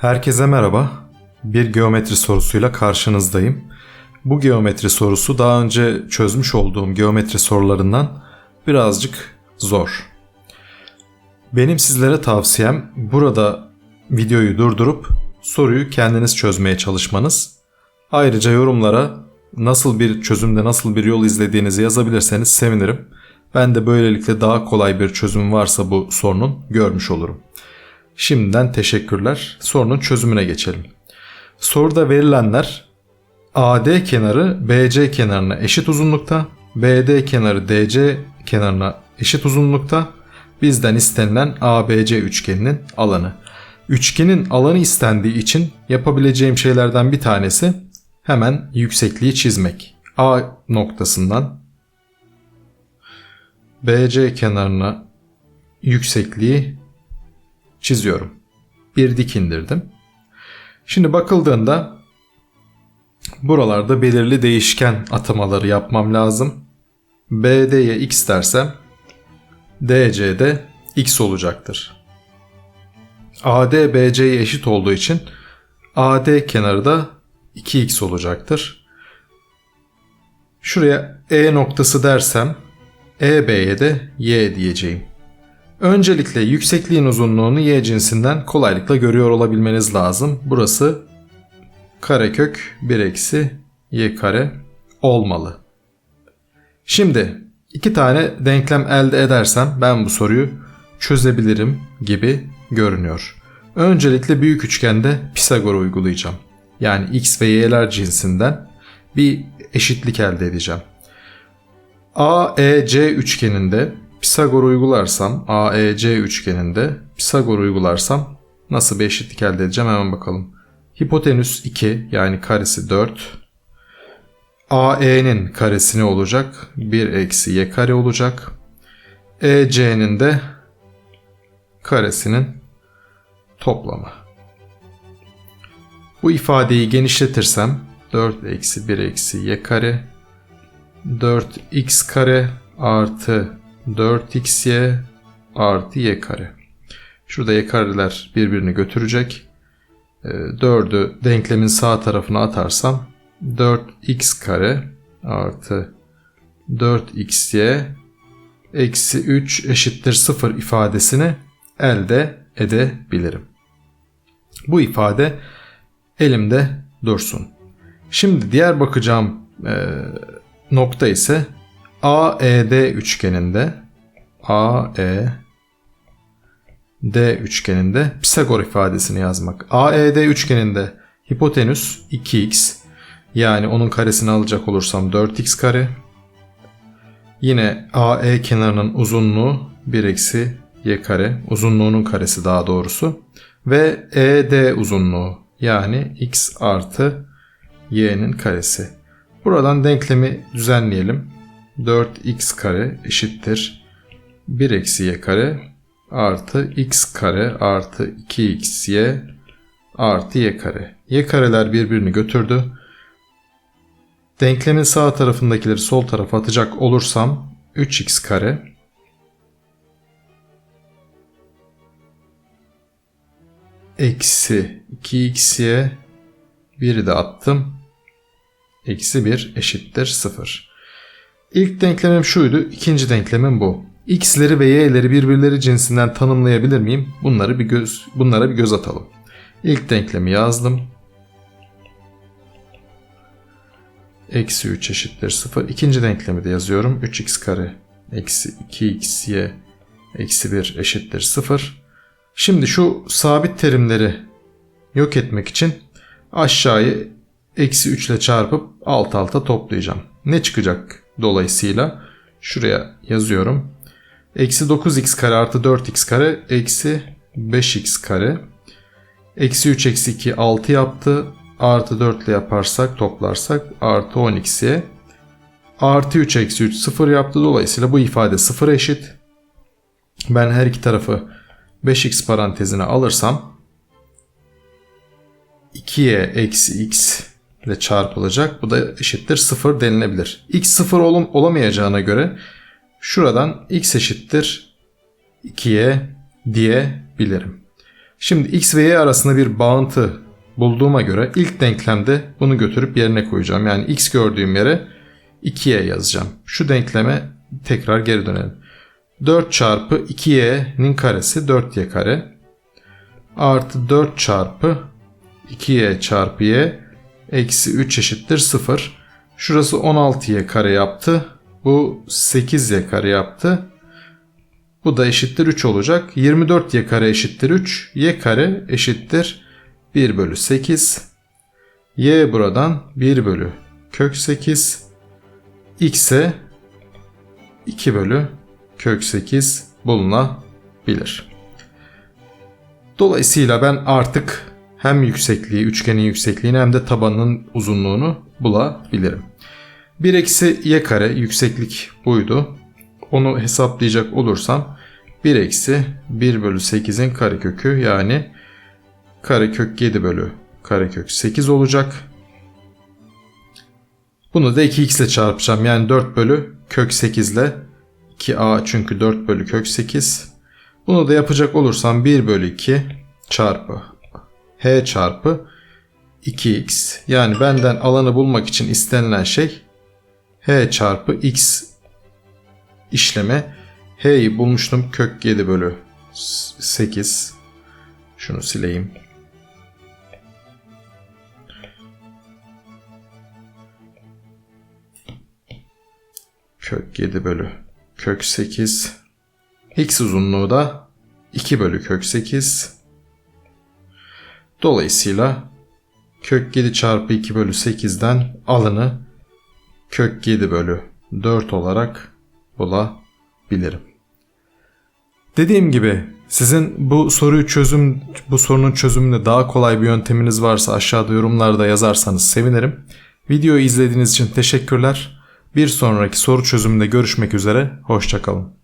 Herkese merhaba. Bir geometri sorusuyla karşınızdayım. Bu geometri sorusu daha önce çözmüş olduğum geometri sorularından birazcık zor. Benim sizlere tavsiyem burada videoyu durdurup soruyu kendiniz çözmeye çalışmanız. Ayrıca yorumlara nasıl bir çözümde nasıl bir yol izlediğinizi yazabilirseniz sevinirim. Ben de böylelikle daha kolay bir çözüm varsa bu sorunun görmüş olurum. Şimdiden teşekkürler. Sorunun çözümüne geçelim. Soruda verilenler AD kenarı BC kenarına eşit uzunlukta, BD kenarı DC kenarına eşit uzunlukta. Bizden istenilen ABC üçgeninin alanı. Üçgenin alanı istendiği için yapabileceğim şeylerden bir tanesi hemen yüksekliği çizmek. A noktasından BC kenarına yüksekliği çiziyorum. Bir dik indirdim. Şimdi bakıldığında buralarda belirli değişken atamaları yapmam lazım. BD'ye x dersem DC'de x olacaktır. AD BC'ye eşit olduğu için AD kenarı da 2x olacaktır. Şuraya E noktası dersem EB'ye de y diyeceğim. Öncelikle yüksekliğin uzunluğunu y cinsinden kolaylıkla görüyor olabilmeniz lazım. Burası karekök 1 eksi y kare olmalı. Şimdi iki tane denklem elde edersem ben bu soruyu çözebilirim gibi görünüyor. Öncelikle büyük üçgende Pisagor uygulayacağım. Yani x ve y'ler cinsinden bir eşitlik elde edeceğim. AEC üçgeninde Pisagor uygularsam AEC üçgeninde Pisagor uygularsam nasıl bir eşitlik elde edeceğim hemen bakalım. Hipotenüs 2 yani karesi 4. AE'nin karesi ne olacak? 1 eksi y kare olacak. EC'nin de karesinin toplamı. Bu ifadeyi genişletirsem 4 eksi 1 eksi y kare 4x kare artı 4xy artı y kare. Şurada y kareler birbirini götürecek. 4'ü ee, denklemin sağ tarafına atarsam 4x kare artı 4xy eksi 3 eşittir 0 ifadesini elde edebilirim. Bu ifade elimde dursun. Şimdi diğer bakacağım e, nokta ise AED üçgeninde AED üçgeninde Pisagor ifadesini yazmak. AED üçgeninde hipotenüs 2x yani onun karesini alacak olursam 4x kare. Yine AE kenarının uzunluğu 1 eksi y kare. Uzunluğunun karesi daha doğrusu. Ve ED uzunluğu yani x artı y'nin karesi. Buradan denklemi düzenleyelim. 4x kare eşittir 1 eksi y kare artı x kare artı 2xy artı y kare. Y kareler birbirini götürdü. Denklemin sağ tarafındakileri sol tarafa atacak olursam 3x kare eksi 2x'ye 1'i de attım. Eksi 1 eşittir 0. İlk denklemim şuydu. ikinci denklemim bu. X'leri ve Y'leri birbirleri cinsinden tanımlayabilir miyim? Bunları bir göz, bunlara bir göz atalım. İlk denklemi yazdım. Eksi 3 eşittir 0. İkinci denklemi de yazıyorum. 3x kare eksi 2xy eksi 1 eşittir 0. Şimdi şu sabit terimleri yok etmek için aşağıyı eksi 3 ile çarpıp alt alta toplayacağım. Ne çıkacak dolayısıyla? Şuraya yazıyorum. Eksi 9x kare artı 4x kare eksi 5x kare. Eksi 3 eksi 2 6 yaptı. Artı 4 ile yaparsak toplarsak artı 10x'ye. Artı 3 eksi 3 0 yaptı. Dolayısıyla bu ifade 0 eşit. Ben her iki tarafı 5x parantezine alırsam 2y eksi x ile çarpılacak. Bu da eşittir 0 denilebilir. x 0 ol olamayacağına göre şuradan x eşittir 2y diyebilirim. Şimdi x ve y arasında bir bağıntı bulduğuma göre ilk denklemde bunu götürüp yerine koyacağım. Yani x gördüğüm yere 2y yazacağım. Şu denkleme tekrar geri dönelim. 4 çarpı 2y'nin karesi 4y kare artı 4 çarpı 2y çarpı y eksi 3 eşittir 0. Şurası 16y kare yaptı. Bu 8y kare yaptı. Bu da eşittir 3 olacak. 24y kare eşittir 3. y kare eşittir 1 bölü 8. y buradan 1 bölü kök 8. x'e 2 bölü kök 8 bulunabilir. Dolayısıyla ben artık hem yüksekliği, üçgenin yüksekliğini hem de tabanının uzunluğunu bulabilirim. 1 eksi y kare yükseklik buydu. Onu hesaplayacak olursam 1 eksi 1 bölü 8'in karekökü yani karekök 7 bölü karekök 8 olacak. Bunu da 2x ile çarpacağım. Yani 4 bölü kök 8 ile 2a çünkü 4 bölü kök 8. Bunu da yapacak olursam 1 bölü 2 çarpı h çarpı 2x. Yani benden alanı bulmak için istenilen şey h çarpı x işleme. h'yi bulmuştum kök 7 bölü 8. Şunu sileyim. Kök 7 bölü kök 8. X uzunluğu da 2 bölü kök 8. Dolayısıyla kök 7 çarpı 2 bölü 8'den alanı kök 7 bölü 4 olarak bulabilirim. Dediğim gibi sizin bu soruyu çözüm bu sorunun çözümünde daha kolay bir yönteminiz varsa aşağıda yorumlarda yazarsanız sevinirim. Videoyu izlediğiniz için teşekkürler. Bir sonraki soru çözümünde görüşmek üzere. Hoşçakalın.